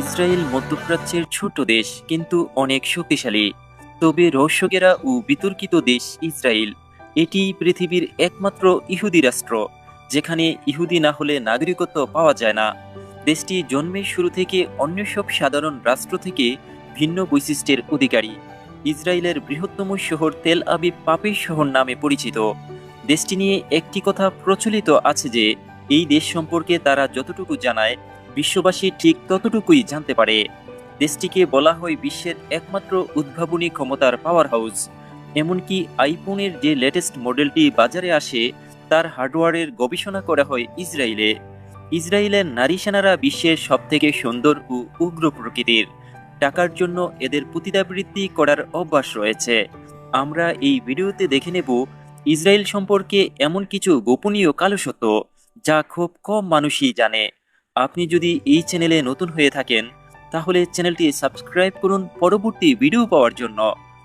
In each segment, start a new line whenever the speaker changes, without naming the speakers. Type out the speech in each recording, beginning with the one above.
Israel মধ্যপ্রাচ্যের ছোট দেশ, কিন্তু অনেক শক্তিশালী। তবে রহস্যকেরা ও বিতর্কিত দেশ ইসরায়েল। এটি পৃথিবীর একমাত্র ইহুদি রাষ্ট্র, যেখানে ইহুদি না হলে নাগরিকত্ব পাওয়া যায় না। দেশটি জন্মের শুরু থেকে অন্য সব সাধারণ রাষ্ট্র থেকে ভিন্ন বৈশিষ্ট্যের অধিকারী। ইসরায়েলের বৃহত্তম শহর তেল আবিব পাপের শহর নামে পরিচিত। দেশটি নিয়ে একটি কথা প্রচলিত আছে যে, এই দেশ সম্পর্কে তারা যতটুকু জানায় বিশ্ববাসী ঠিক ততটুকুই জানতে পারে। দেশটিকে বলা হয় বিশ্বের একমাত্র উদ্ভাবনী ক্ষমতার পাওয়ার হাউস এমনকি আইফোনের যে লেটেস্ট মডেলটি বাজারে আসে, তার হার্ডওয়্যারের গবেষণা করা হয় ইসরায়েলে। ইসরায়েলের নারী সেনারা বিশ্বের সবথেকে সুন্দর ও উগ্র প্রকৃতির। টাকার জন্য এদের প্রতিদাবৃত্তি করার অভ্যাস রয়েছে। আমরা এই ভিডিওতে দেখে নেব, ইসরায়েল সম্পর্কে এমন কিছু গোপনীয় কালো সত্য যা খুব কম মানুষই জানে। আপনি যদি এই চ্যানেলে নতুন হয়ে থাকেন, তাহলে চ্যানেলটি সাবস্ক্রাইব করুন পরবর্তী ভিডিও পাওয়ার জন্য।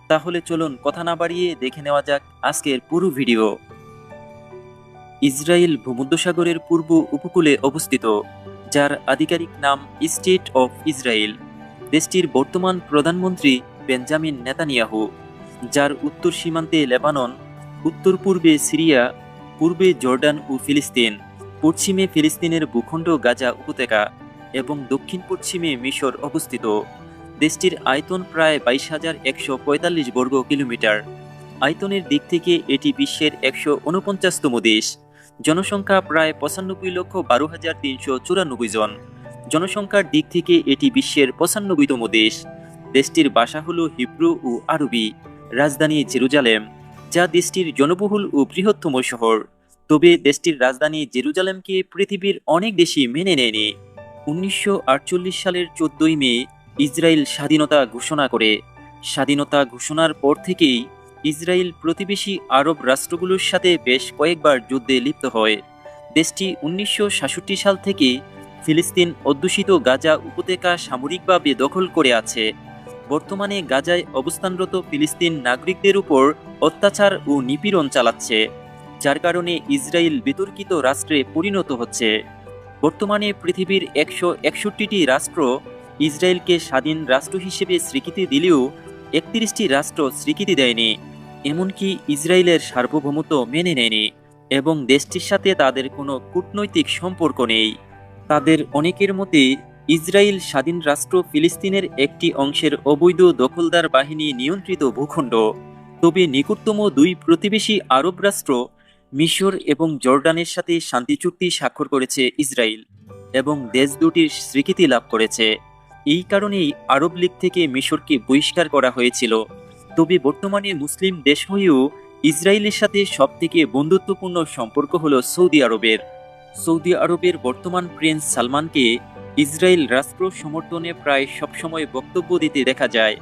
তাহলে চলুন কথা না বাড়িয়ে দেখে নেওয়া যাক আজকের পুরো ভিডিও। ইসরায়েল ভূমধ্যসাগরের পূর্ব উপকূলে অবস্থিত, যার আধিকারিক নাম স্টেট অফ ইসরায়েল। দেশটির বর্তমান প্রধানমন্ত্রী বেঞ্জামিন নেতানিয়াহু, যার উত্তর সীমান্তে লেবানন উত্তর পূর্বে সিরিয়া, পূর্বে জর্ডান ও ফিলিস্তিন। পশ্চিমে ফিলিস্তিনের ভূখণ্ড গাজা উপত্যকা এবং দক্ষিণ পশ্চিমে মিশর অবস্থিত। দেশটির আয়তন প্রায় বাইশ হাজার একশো পঁয়তাল্লিশ বর্গ কিলোমিটার। আয়তনের দিক থেকে এটি বিশ্বের একশো উনপঞ্চাশতম দেশ। জনসংখ্যা প্রায় পঁচানব্বই লক্ষ বারো হাজার তিনশো চুরানব্বই জন। জনসংখ্যার দিক থেকে এটি বিশ্বের পঁচানব্বইতম দেশ। দেশটির ভাষা হল হিব্রু ও আরবি। রাজধানী জেরুজালেম, যা দেশটির জনবহুল ও বৃহত্তম শহর। তবে দেশটির রাজধানী জেরুজালেমকে পৃথিবীর অনেক দেশই মেনে নেয়নি। উনিশশো আটচল্লিশ সালের চোদ্দই মে ইসরায়েল স্বাধীনতা ঘোষণা করে। স্বাধীনতা ঘোষণার পর থেকেই ইসরায়েল প্রতিবেশী আরব রাষ্ট্রগুলোর সাথে বেশ কয়েকবার যুদ্ধে লিপ্ত হয়। দেশটি উনিশশো সাতষট্টি সাল থেকে ফিলিস্তিন অধ্যুষিত গাজা উপত্যকা সামরিকভাবে দখল করে আছে। বর্তমানে গাজায় অবস্থানরত ফিলিস্তিন নাগরিকদের উপর অত্যাচার ও নিপীড়ন চালাচ্ছে। যার কারণে ইসরায়েল বিতর্কিত রাষ্ট্রে পরিণত হচ্ছে। বর্তমানে পৃথিবীর একশো একষট্টিটি রাষ্ট্র ইসরায়েলকে স্বাধীন রাষ্ট্র হিসেবে স্বীকৃতি দিলেও একত্রিশটি রাষ্ট্র স্বীকৃতি দেয়নি, এমনকি ইসরায়েলের সার্বভৌমত্ব মেনে নেয়নি এবং দেশটির সাথে তাদের কোনো কূটনৈতিক সম্পর্ক নেই। তাদের অনেকের মতে, ইসরায়েল স্বাধীন রাষ্ট্র ফিলিস্তিনের একটি অংশের অবৈধ দখলদার বাহিনী নিয়ন্ত্রিত ভূখণ্ড, তবে নিকটতম দুই প্রতিবেশী আরব রাষ্ট্র মিশর এবং জর্ডানের সাথে শান্তি চুক্তি স্বাক্ষর করেছে ইসরায়েল এবং দেশ দুটির স্বীকৃতি লাভ করেছে। এই কারণেই আরব লীগ থেকে মিশরকে বহিষ্কার করা হয়েছিল। তবে বর্তমানে মুসলিম দেশ হয়েও ইসরায়েলের সাথে সবথেকে বন্ধুত্বপূর্ণ সম্পর্ক হল সৌদি আরবের। সৌদি আরবের বর্তমান প্রিন্স সালমানকে ইসরায়েল রাষ্ট্র সমর্থনে প্রায় সবসময় বক্তব্য দিতে দেখা যায়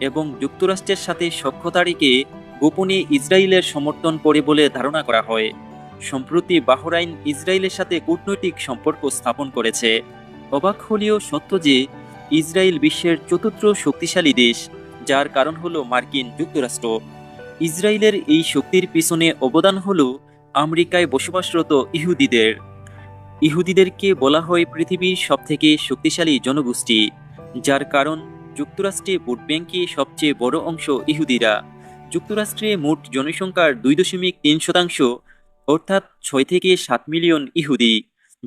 এবং যুক্তরাষ্ট্রের সাথে সক্ষতা রেখে গোপনে ইসরায়েলের সমর্থন করে বলে ধারণা করা হয়। সম্প্রতি বাহরাইন ইসরায়েলের সাথে কূটনৈতিক সম্পর্ক স্থাপন করেছে। অবাক হলেও সত্য যে, ইসরায়েল বিশ্বের চতুর্থ শক্তিশালী দেশ, যার কারণ হলো মার্কিন যুক্তরাষ্ট্র। ইসরায়েলের এই শক্তির পিছনে অবদান হলো আমেরিকায় বসবাসরত ইহুদিদের। ইহুদিদেরকে বলা হয় পৃথিবীর সবথেকে শক্তিশালী জনগোষ্ঠী, যার কারণ যুক্তরাষ্ট্রে ভোট ব্যাংকে সবচেয়ে বড় অংশ ইহুদিরা। যুক্তরাষ্ট্রে মোট জনসংখ্যার দুই দশমিক তিন শতাংশ, অর্থাৎ ছয় থেকে সাত মিলিয়ন ইহুদি,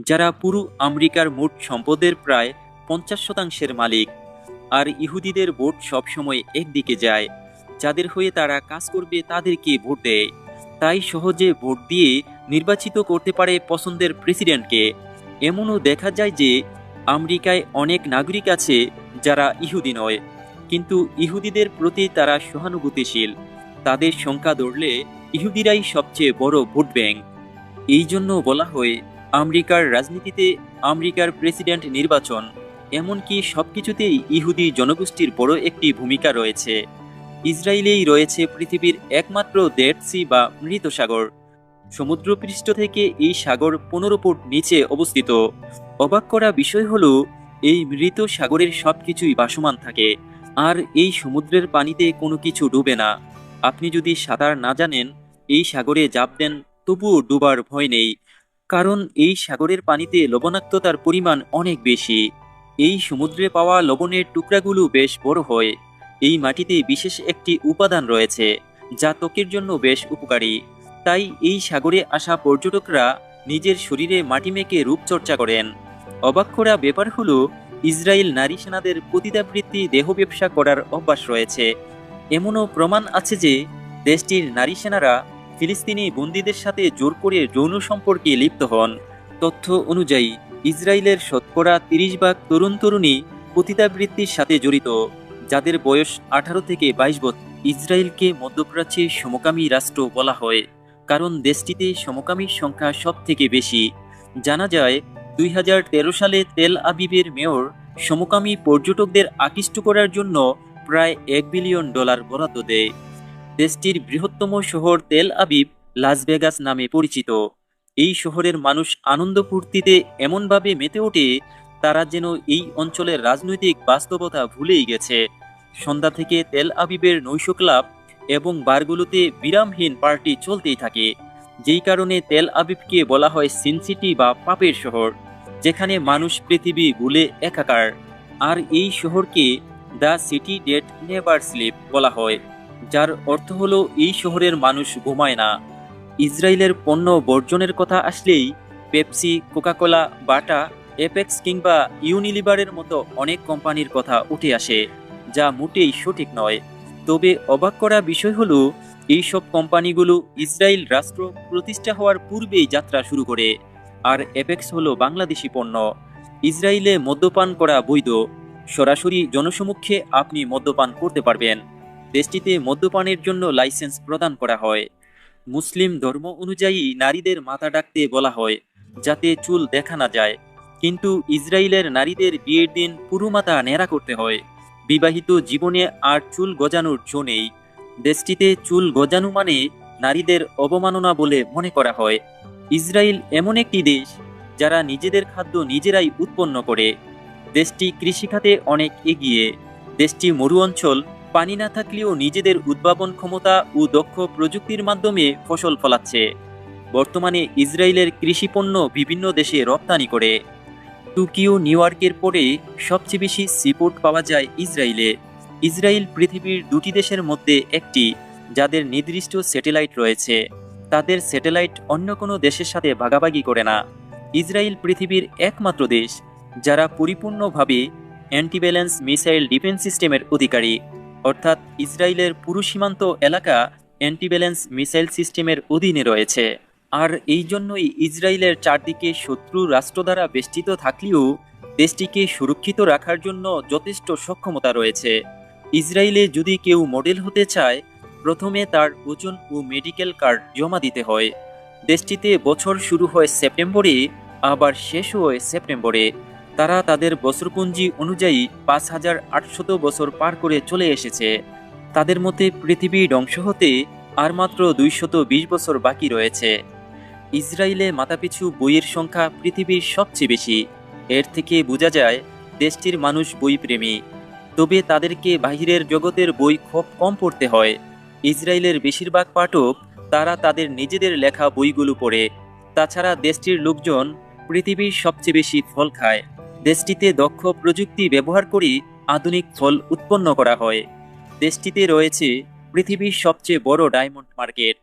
যারা পুরো আমেরিকার মোট সম্পদের প্রায় পঞ্চাশ শতাংশের মালিক। আর ইহুদিদের ভোট সবসময় একদিকে যায়। যাদের হয়ে তারা কাজ করবে তাদেরকে ভোট দেয়। তাই সহজে ভোট দিয়ে নির্বাচিত করতে পারে পছন্দের প্রেসিডেন্টকে। এমনও দেখা যায় যে আমেরিকায় অনেক নাগরিক আছে যারা ইহুদি নয়, কিন্তু ইহুদিদের প্রতি তারা সহানুভূতিশীল। তাদের সংখ্যা ধরলে ইহুদিরাই সবচেয়ে বড় ভোট ব্যাংক। এই জন্য বলা হয়, আমেরিকার রাজনীতিতে আমেরিকার প্রেসিডেন্ট নির্বাচন, এমনকি সবকিছুতেই ইহুদি জনগোষ্ঠীর বড় একটি ভূমিকা রয়েছে। ইসরায়েলেই রয়েছে পৃথিবীর একমাত্র ডেড সি বা মৃত সাগর। সমুদ্রপৃষ্ঠ থেকে এই সাগর পনেরো ফুট নিচে অবস্থিত। অবাক করা বিষয় হলো, এই মৃত সাগরের সবকিছুই বাসমান থাকে, আর এই সমুদ্রের পানিতে কোনো কিছু ডুবে না। আপনি যদি সাঁতার না জানেন, এই সাগরে জাপ দেন, তবুও ডুবার ভয় নেই। কারণ এই সাগরের পানিতে লবণাক্ততার পরিমাণ অনেক বেশি। এই সমুদ্রে পাওয়া লবণের টুকরাগুলো বেশ বড় হয়। এই মাটিতে বিশেষ একটি উপাদান রয়েছে, যা ত্বকের জন্য বেশ উপকারী। তাই এই সাগরে আসা পর্যটকরা নিজের শরীরে মাটি মেখে রূপচর্চা করেন। অবাক করা ব্যাপার হলো, ইসরায়েল নারী সেনাদের পতিতাবৃত্তি দেহ ব্যবসা করার অভ্যাস রয়েছে। এমনও প্রমাণ আছে যে দেশটির নারী সেনারা ফিলিস্তিনি বন্দীদের সাথে জোর করে যৌন সম্পর্কে লিপ্ত হন। তথ্য অনুযায়ী, ইসরায়েলের শতকরা তিরিশ ভাগ তরুণ তরুণী পতিতাবৃত্তির সাথে জড়িত, যাদের বয়স আঠারো থেকে বাইশ বছর ইসরায়েলকে মধ্যপ্রাচ্যের সমকামী রাষ্ট্র বলা হয়, কারণ দেশটিতে সমকামীর সংখ্যা সব থেকে বেশি। জানা যায়, দুই হাজার তেরো সালে তেল আবিবের মেয়র সমকামী পর্যটকদের আকৃষ্ট করার জন্য প্রায় এক বিলিয়ন ডলার বরাদ্দ দেয়। দেশটির বৃহত্তম শহর তেল আবিব, লাস ভেগাস নামে পরিচিত। এই শহরের মানুষ আনন্দ ফুর্তিতে এমনভাবে মেতে ওঠে, তারা যেন এই অঞ্চলের রাজনৈতিক বাস্তবতা ভুলেই গেছে। সন্ধ্যা থেকে তেল আবিবের নৈশ ক্লাব এবং বারগুলোতে বিরামহীন পার্টি চলতেই থাকে, যেই কারণে তেল আবিবকে বলা হয় সিনসিটি বা পাপের শহর, যেখানে মানুষ পৃথিবী ভুলে একাকার। আর এই শহরকে the city that never sleep বলা হয়, যার অর্থ হলো এই শহরের মানুষ ঘুমায় না। ইসরায়েলের পণ্য বর্জনের কথা আসলেই পেপসি, কোকাকোলা, বাটা, এপেক্স কিংবা ইউনিলিভারের মতো অনেক কোম্পানির কথা উঠে আসে, যা মোটেই সঠিক নয়। তবে অবাক করা বিষয় হলো, এইসব কোম্পানিগুলো ইসরায়েল রাষ্ট্র প্রতিষ্ঠা হওয়ার পূর্বেই যাত্রা শুরু করে, আর এপেক্স হলো বাংলাদেশি পণ্য। ইসরায়েলে মদ্যপান করা বৈধ। সরাসরি জনসমক্ষে আপনি মদ্যপান করতে পারবেন। দেশটিতে মদ্যপানের জন্য লাইসেন্স প্রদান করা হয়। মুসলিম ধর্ম অনুযায়ী নারীদের মাথা ডাকতে বলা হয়, যাতে চুল দেখা না যায়। কিন্তু ইসরায়েলের নারীদের বিয়ের দিন পুরো মাথা নেড়া করতে হয়। বিবাহিত জীবনে আর চুল গজানোর জো নেই। দেশটিতে চুল গজানো মানে নারীদের অবমাননা বলে মনে করা হয়। ইসরায়েল এমন একটি দেশ, যারা নিজেদের খাদ্য নিজেরাই উৎপন্ন করে। দেশটি কৃষিখাতে অনেক এগিয়ে। দেশটি মরু অঞ্চল, পানি না থাকলেও নিজেদের উদ্ভাবন ক্ষমতা ও দক্ষ প্রযুক্তির মাধ্যমে ফসল ফলাচ্ছে। বর্তমানে ইসরায়েলের কৃষিপণ্য বিভিন্ন দেশে রপ্তানি করে। টোকিও, নিউ ইয়র্কের পরে সবচেয়ে বেশি সিপোর্ট পাওয়া যায় ইসরায়েলে। ইসরায়েল পৃথিবীর দুটি দেশের মধ্যে একটি, যাদের নির্দিষ্ট স্যাটেলাইট রয়েছে। তাদের স্যাটেলাইট অন্য কোনো দেশের সাথে ভাগাভাগি করে না। ইসরায়েল পৃথিবীর একমাত্র দেশ। যারা পরিপূর্ণভাবে অ্যান্টিব্যালেন্স মিসাইল ডিফেন্স সিস্টেমের অধিকারী, অর্থাৎ ইসরায়েলের পুরো সীমান্ত এলাকা অ্যান্টিব্যালেন্স মিসাইল সিস্টেমের অধীনে রয়েছে। আর এই জন্যই ইসরায়েলের চারদিকে শত্রু রাষ্ট্র দ্বারা বেষ্টিত থাকলেও দেশটিকে সুরক্ষিত রাখার জন্য যথেষ্ট সক্ষমতা রয়েছে। ইসরায়েলে যদি কেউ মডেল হতে চায়, প্রথমে তার ওজন ও মেডিকেল কার্ড জমা দিতে হয়। দেশটিতে বছর শুরু হয় সেপ্টেম্বরে, আবার শেষ হয় সেপ্টেম্বরে। তারা তাদের বছরপুঞ্জি অনুযায়ী পাঁচ হাজার আটশত বছর পার করে চলে এসেছে। তাদের মতে পৃথিবী ধ্বংস হতে আর মাত্র দুইশত বিশ বছর বাকি রয়েছে। ইসরায়েলে মাথাপিছু বইয়ের সংখ্যা পৃথিবীর সবচেয়ে বেশি। এর থেকে বোঝা যায়, দেশটির মানুষ বইপ্রেমী। তবে তাদেরকে বাহিরের জগতের বই খুব কম পড়তে হয়। ইসরায়েলের বেশিরভাগ পাঠক তারা তাদের নিজেদের লেখা বইগুলো পড়ে। তাছাড়া দেশটির লোকজন পৃথিবীর সবচেয়ে বেশি ফল খায়। দেশটিতে দক্ষ প্রযুক্তি ব্যবহার করে আধুনিক ফল উৎপন্ন করা হয়। দেশটিতে রয়েছে পৃথিবীর সবচেয়ে বড় ডায়মন্ড মার্কেট,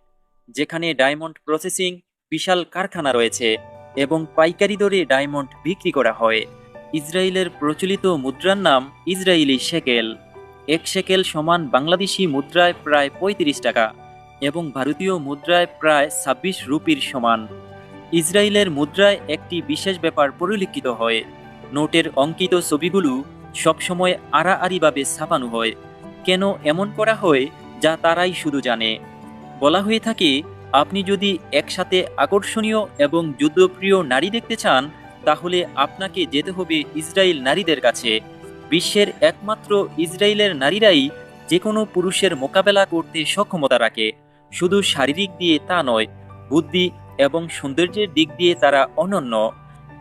যেখানে ডায়মন্ড প্রসেসিং বিশাল কারখানা রয়েছে এবং পাইকারি দরে ডায়মন্ড বিক্রি করা হয়। ইসরায়েলের প্রচলিত মুদ্রার নাম ইসরায়েলি শেকেল এক শেকেল সমান বাংলাদেশি মুদ্রায় প্রায় পঁয়ত্রিশ টাকা এবং ভারতীয় মুদ্রায় প্রায় ছাব্বিশ রুপির সমান। ইসরায়েলের মুদ্রায় একটি বিশেষ ব্যাপার পরিলক্ষিত হয়। নোটের অঙ্কিত ছবিগুলো সবসময় আড়াআড়িভাবে ছাপানো হয়। কেন এমন করা হয়, যা তারাই শুধু জানে। বলা হয়ে থাকে, আপনি যদি একসাথে আকর্ষণীয় এবং যুদ্ধপ্রিয় নারী দেখতে চান, তাহলে আপনাকে যেতে হবে ইসরায়েল নারীদের কাছে। বিশ্বের একমাত্র ইসরায়েলের নারীরাই যে কোনো পুরুষের মোকাবেলা করতে সক্ষমতা রাখে। শুধু শারীরিক দিয়ে তা নয়, বুদ্ধি এবং সৌন্দর্যের দিক দিয়ে তারা অনন্য।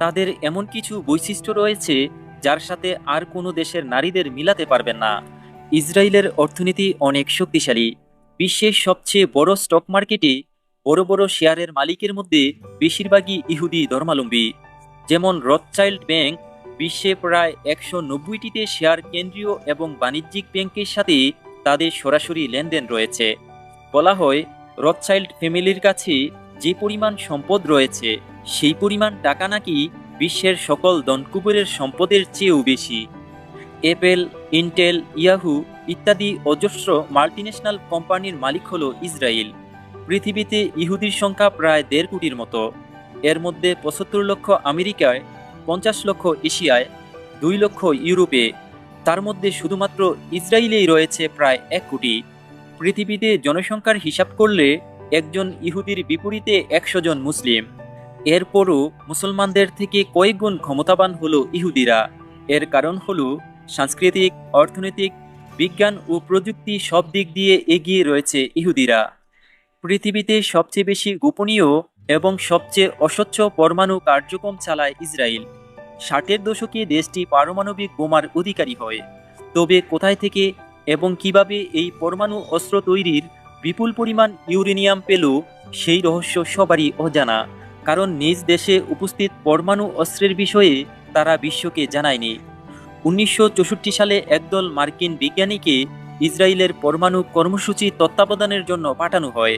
তাদের এমন কিছু বৈশিষ্ট্য রয়েছে যার সাথে আর কোনো দেশের নারীদের মিলাতে পারবেন না। ইসরায়েলের অর্থনীতি অনেক শক্তিশালী। বিশ্বের সবচেয়ে বড় স্টক মার্কেটে বড় বড় শেয়ারের মালিকের মধ্যে বেশিরভাগই ইহুদি ধর্মাবলম্বী। যেমন রথচাইল্ড ব্যাংক বিশ্বে প্রায় একশো নব্বইটিতে শেয়ার কেন্দ্রীয় এবং বাণিজ্যিক ব্যাংকের সাথে তাদের সরাসরি লেনদেন রয়েছে। বলা হয়, রথচাইল্ড ফ্যামিলির কাছে যে পরিমাণ সম্পদ রয়েছে সেই পরিমাণ টাকা নাকি বিশ্বের সকল দনকুবরের সম্পদের চেয়েও বেশি। অ্যাপেল ইন্টেল ইয়াহু ইত্যাদি অজস্র মাল্টিন্যাশনাল কোম্পানির মালিক হল ইসরায়েল। পৃথিবীতে ইহুদির সংখ্যা প্রায় দেড় কোটির মতো। এর মধ্যে পঁচাত্তর লক্ষ আমেরিকায়, পঞ্চাশ লক্ষ এশিয়ায়, দুই লক্ষ ইউরোপে। তার মধ্যে শুধুমাত্র ইসরায়েলেই রয়েছে প্রায় এক কোটি। পৃথিবীতে জনসংখ্যার হিসাব করলে একজন ইহুদির বিপরীতে একশো জন মুসলিম। এরপরও মুসলমানদের থেকে কয়েক গুণ ক্ষমতাবান হলো ইহুদিরা। এর কারণ হল সাংস্কৃতিক, অর্থনৈতিক, বিজ্ঞান ও প্রযুক্তি সব দিক দিয়ে এগিয়ে রয়েছে ইহুদিরা। পৃথিবীতে সবচেয়ে বেশি গোপনীয় এবং সবচেয়ে অস্বচ্ছ পরমাণু কার্যক্রম চালায় ইসরায়েল। ষাটের দশকে দেশটি পারমাণবিক বোমার অধিকারী হয়। তবে কোথায় থেকে এবং কীভাবে এই পরমাণু অস্ত্র তৈরির বিপুল পরিমাণ ইউরেনিয়াম পেল, সেই রহস্য সবারই অজানা। কারণ নিজ দেশে উপস্থিত পরমাণু অস্ত্রের বিষয়ে তারা বিশ্বকে জানায়নি। উনিশশো চৌষট্টি সালে একদল মার্কিন বিজ্ঞানীকে ইসরায়েলের পরমাণু কর্মসূচি তত্ত্বাবধানের জন্য পাঠানো হয়।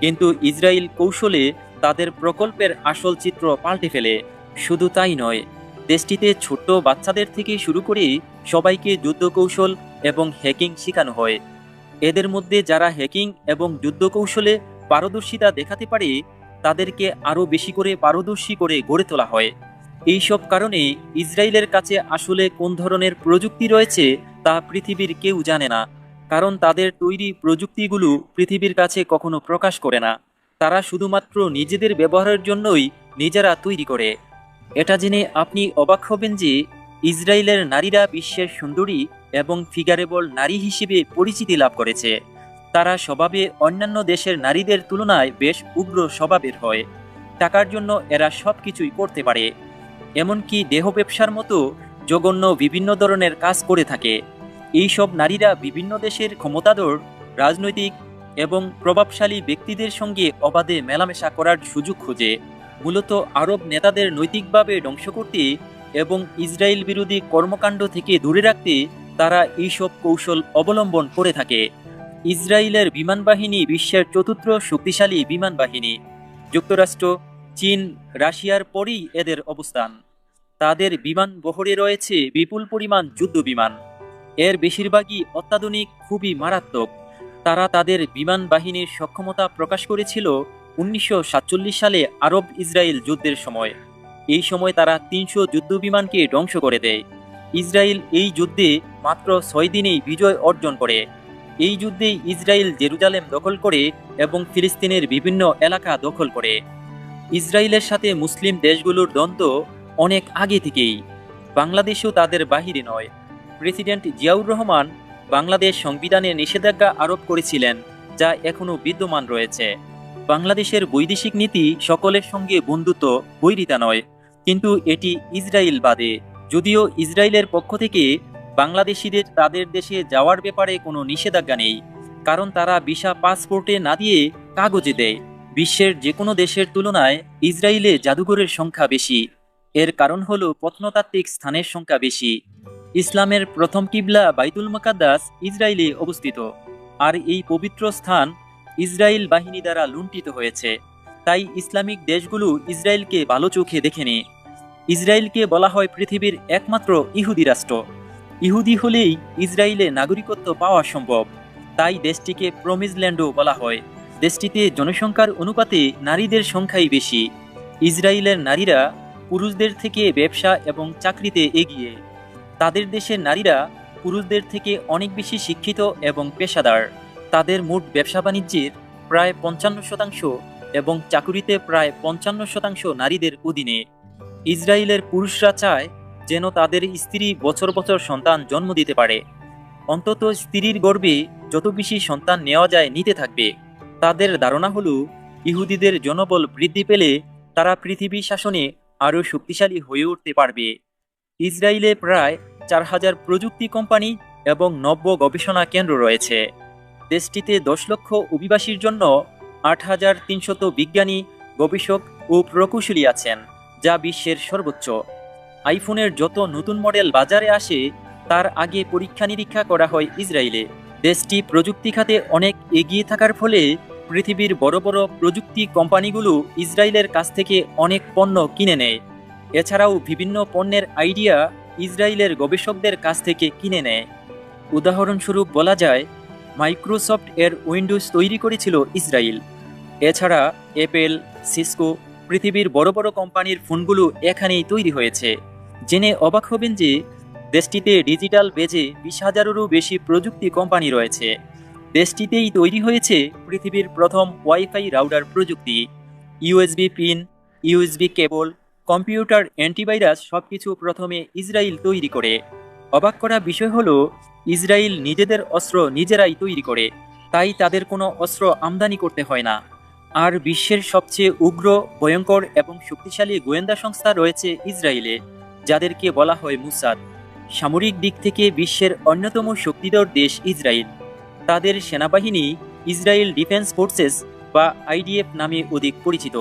কিন্তু ইসরায়েল কৌশলে তাদের প্রকল্পের আসল চিত্র পাল্টে ফেলে। শুধু তাই নয়, দেশটিতে ছোট্ট বাচ্চাদের থেকে শুরু করে সবাইকে যুদ্ধ কৌশল এবং হ্যাকিং শেখানো হয়। এদের মধ্যে যারা হ্যাকিং এবং যুদ্ধ কৌশলে পারদর্শিতা দেখাতে পারে তাদেরকে আরও বেশি করে পারদর্শী করে গড়ে তোলা হয়। এইসব কারণে ইসরায়েলের কাছে আসলে কোন ধরনের প্রযুক্তি রয়েছে তা পৃথিবীর কেউ জানে না। কারণ তাদের তৈরি প্রযুক্তিগুলো পৃথিবীর কাছে কখনো প্রকাশ করে না। তারা শুধুমাত্র নিজেদের ব্যবহারের জন্যই নিজেরা তৈরি করে। এটা জেনে আপনি অবাক হবেন যে ইসরায়েলের নারীরা বিশ্বের সুন্দরী এবং ফিগারেবল নারী হিসেবে পরিচিতি লাভ করেছে। তারা স্বভাবে অন্যান্য দেশের নারীদের তুলনায় বেশ উগ্র স্বভাবের হয়। টাকার জন্য এরা সব কিছুই করতে পারে। এমনকি দেহ ব্যবসার মতো জঘন্য বিভিন্ন ধরনের কাজ করে থাকে। এইসব নারীরা বিভিন্ন দেশের ক্ষমতাধর, রাজনৈতিক এবং প্রভাবশালী ব্যক্তিদের সঙ্গে অবাধে মেলামেশা করার সুযোগ খোঁজে। মূলত আরব নেতাদের নৈতিকভাবে ধ্বংস করতে এবং ইসরায়েল বিরোধী কর্মকাণ্ড থেকে দূরে রাখতে তারা এইসব কৌশল অবলম্বন করে থাকে। ইসরায়েলের বিমান বাহিনী বিশ্বের চতুর্থ শক্তিশালী বিমান বাহিনী যুক্তরাষ্ট্র, চীন, রাশিয়ার পরই এদের অবস্থান। তাদের বিমান বহরে রয়েছে বিপুল পরিমাণ যুদ্ধ বিমান। এর বেশিরভাগই অত্যাধুনিক, খুবই মারাত্মক। তারা তাদের বিমান বাহিনীর সক্ষমতা প্রকাশ করেছিল উনিশশো সাতচল্লিশ সালে আরব ইসরায়েল যুদ্ধের সময়। এই সময় তারা তিনশো যুদ্ধ বিমানকে ধ্বংস করে দেয়। ইসরায়েল এই যুদ্ধে মাত্র ছয় দিনেই বিজয় অর্জন করে। এই যুদ্ধে ইসরায়েল জেরুজালেম দখল করে এবং ফিলিস্তিনের বিভিন্ন এলাকা দখল করে। ইসরায়েলের সাথে মুসলিম দেশগুলোর দ্বন্দ্ব অনেক আগে থেকেই। বাংলাদেশও তাদের বাহিরে নয়। প্রেসিডেন্ট জিয়াউর রহমান বাংলাদেশ সংবিধানে নিষেধাজ্ঞা আরোপ করেছিলেন, যা এখনও বিদ্যমান রয়েছে। বাংলাদেশের বৈদেশিক নীতি সকলের সঙ্গে বন্ধুত্ব, বৈরিতা নয়। কিন্তু এটি ইসরায়েল বাদে যদিও ইসরায়েলের পক্ষ থেকে বাংলাদেশিদের তাদের দেশে যাওয়ার ব্যাপারে কোনো নিষেধাজ্ঞা নেই, কারণ তারা ভিসা পাসপোর্টে না দিয়ে কাগজে দেয়। বিশ্বের যে কোনো দেশের তুলনায় ইসরায়েলে জাদুঘরের সংখ্যা বেশি। এর কারণ হলো প্রত্নতাত্ত্বিক স্থানের সংখ্যা বেশি। ইসলামের প্রথম কিবলা বাইতুল মকাদ্দাস ইসরায়েলে অবস্থিত। আর এই পবিত্র স্থান ইসরায়েল বাহিনী দ্বারা লুণ্ঠিত হয়েছে। তাই ইসলামিক দেশগুলো ইসরায়েলকে ভালো চোখে দেখেনি। ইসরায়েলকে বলা হয় পৃথিবীর একমাত্র ইহুদি রাষ্ট্র। ইহুদি হলেই ইসরায়েলে নাগরিকত্ব পাওয়া সম্ভব। তাই দেশটিকে প্রমিজ ল্যান্ডও বলা হয়। দেশটিতে জনসংখ্যার অনুপাতে নারীদের সংখ্যাই বেশি। ইসরায়েলের নারীরা পুরুষদের থেকে ব্যবসা এবং চাকরিতে এগিয়ে। তাদের দেশের নারীরা পুরুষদের থেকে অনেক বেশি শিক্ষিত এবং পেশাদার। তাদের মোট ব্যবসা বাণিজ্যের প্রায় পঞ্চান্ন শতাংশ এবং চাকুরিতে প্রায় পঞ্চান্ন শতাংশ নারীদের অধীনে। ইসরায়েলের পুরুষরা চায় যেন তাদের স্ত্রী বছর বছর সন্তান জন্ম দিতে পারে। অন্তত স্ত্রীর গর্বে যত বেশি সন্তান নেওয়া যায়, নিতে থাকবে। তাদের ধারণা হলো, ইহুদিদের জনবল বৃদ্ধি পেলে তারা পৃথিবী শাসনে আরও শক্তিশালী হয়ে উঠতে পারবে। ইসরায়েলে প্রায় চার হাজার প্রযুক্তি কোম্পানি এবং নব্য গবেষণা কেন্দ্র রয়েছে। দেশটিতে দশ লক্ষ অভিবাসীর জন্য আট হাজার তিনশত বিজ্ঞানী, গবেষক ও প্রকৌশলী আছেন, যা বিশ্বের সর্বোচ্চ। আইফোনের যত নতুন মডেল বাজারে আসে, তার আগে পরীক্ষা নিরীক্ষা করা হয় ইসরায়েলে। দেশটি প্রযুক্তি খাতে অনেক এগিয়ে থাকার ফলে পৃথিবীর বড় বড় প্রযুক্তি কোম্পানিগুলো ইসরায়েলের কাছ থেকে অনেক পণ্য কিনে নেয়। এছাড়াও বিভিন্ন পণ্যের আইডিয়া ইসরায়েলের গবেষকদের কাছ থেকে কিনে নেয়। উদাহরণস্বরূপ বলা যায়, মাইক্রোসফট এর উইন্ডোজ তৈরি করেছিল ইসরায়েল। এছাড়া অ্যাপেল, সিসকো পৃথিবীর বড় বড় কোম্পানির ফোনগুলো এখানেই তৈরি হয়েছে। জেনে অবাক হবেন যে, দেশটিতে ডিজিটাল বেজে বিশ হাজারেরও বেশি প্রযুক্তি কোম্পানি রয়েছে। দেশটিতেই তৈরি হয়েছে পৃথিবীর প্রথম ওয়াইফাই রাউডার প্রযুক্তি। USB pin, USB cable, computer antivirus সবকিছু প্রথমে ইসরায়েল তৈরি করে। অবাক করা বিষয় হলো, ইসরায়েল নিজেদের অস্ত্র নিজেরাই তৈরি করে। তাই তাদের কোনো অস্ত্র আমদানি করতে হয় না। আর বিশ্বের সবচেয়ে উগ্র, ভয়ঙ্কর এবং শক্তিশালী গোয়েন্দা সংস্থা রয়েছে ইসরায়েলে, যাদেরকে বলা হয় মুসাদ। সামরিক দিক থেকে বিশ্বের অন্যতম শক্তিধর দেশ ইসরায়েল। তাদের সেনাবাহিনী ইসরায়েল ডিফেন্স ফোর্সেস বা আইডিএফ নামে অধিক পরিচিত,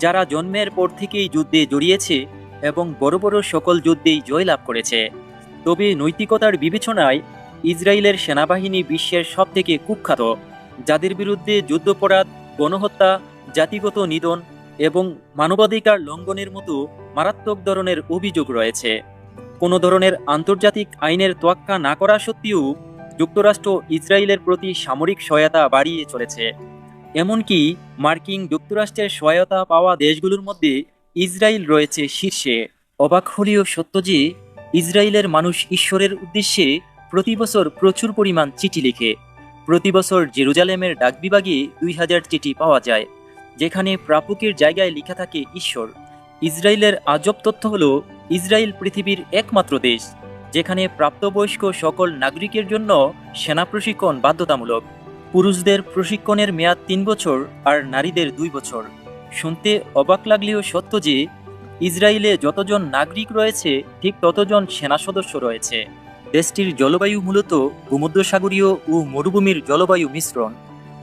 যারা জন্মের পর থেকেই যুদ্ধে জড়িয়েছে এবং বড় বড় সকল যুদ্ধেই জয়লাভ করেছে। তবে নৈতিকতার বিবেচনায় ইসরায়েলের সেনাবাহিনী বিশ্বের সবথেকে কুখ্যাত, যাদের বিরুদ্ধে যুদ্ধপরাধ গণহত্যা, জাতিগত নিধন এবং মানবাধিকার লঙ্ঘনের মতো মারাত্মক ধরনের অভিযোগ রয়েছে। কোনো ধরনের আন্তর্জাতিক আইনের তোয়াক্কা না করা সত্ত্বেও যুক্তরাষ্ট্র ইসরায়েলের প্রতি সামরিক সহায়তা বাড়িয়ে চলেছে। এমনকি মার্কিন যুক্তরাষ্ট্রের সহায়তা পাওয়া দেশগুলোর মধ্যে ইসরায়েল রয়েছে শীর্ষে। অবাক হলেও সত্য যে ইসরায়েলের মানুষ ঈশ্বরের উদ্দেশ্যে প্রতি বছর প্রচুর পরিমাণ চিঠি লিখে। প্রতি বছর জেরুজালেমের ডাকবিভাগে দুই হাজার চিঠি পাওয়া যায়, যেখানে প্রাপকের জায়গায় লেখা থাকে ঈশ্বর। ইসরায়েলের আজব তথ্য হল, ইসরায়েল পৃথিবীর একমাত্র দেশ, যেখানে প্রাপ্তবয়স্ক সকল নাগরিকের জন্য সেনা প্রশিক্ষণ বাধ্যতামূলক। পুরুষদের প্রশিক্ষণের মেয়াদ তিন বছর আর নারীদের দুই বছর। শুনতে অবাক লাগলেও সত্য যে, ইসরায়েলে যতজন নাগরিক রয়েছে, ঠিক ততজন সেনা সদস্য রয়েছে। দেশটির জলবায়ু মূলত ভূমধ্যসাগরীয় ও মরুভূমির জলবায়ু মিশ্রণ।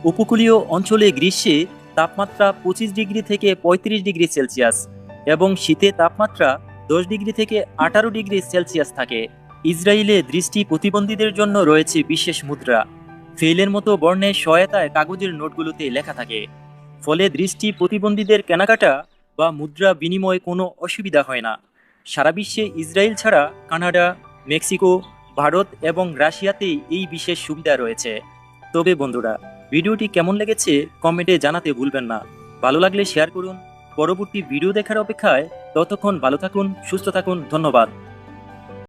উপকূলীয় অঞ্চলে গ্রীষ্মে তাপমাত্রা পঁচিশ ডিগ্রি থেকে পঁয়ত্রিশ ডিগ্রি সেলসিয়াস এবং শীতে তাপমাত্রা দশ ডিগ্রি থেকে আঠারো ডিগ্রি সেলসিয়াস থাকে। ইসরায়েলে দৃষ্টি প্রতিবন্ধীদের জন্য রয়েছে বিশেষ মুদ্রা। ফেইলের মতো বর্ণের সহায়তায় কাগজের নোটগুলোতে লেখা থাকে। ফলে দৃষ্টি প্রতিবন্ধীদের কেনাকাটা বা মুদ্রা বিনিময়ে কোনো অসুবিধা হয় না। সারা বিশ্বে ইসরায়েল ছাড়া কানাডা, মেক্সিকো ভারত এবং রাশিয়াতেই এই বিশেষ সুবিধা রয়েছে। তবে বন্ধুরা, ভিডিওটি কেমন লেগেছে কমেন্টে জানাতে ভুলবেন না। ভালো লাগলে শেয়ার করুন। পরবর্তী ভিডিও দেখার অপেক্ষায় ততক্ষণ ভালো থাকুন, সুস্থ থাকুন, ধন্যবাদ।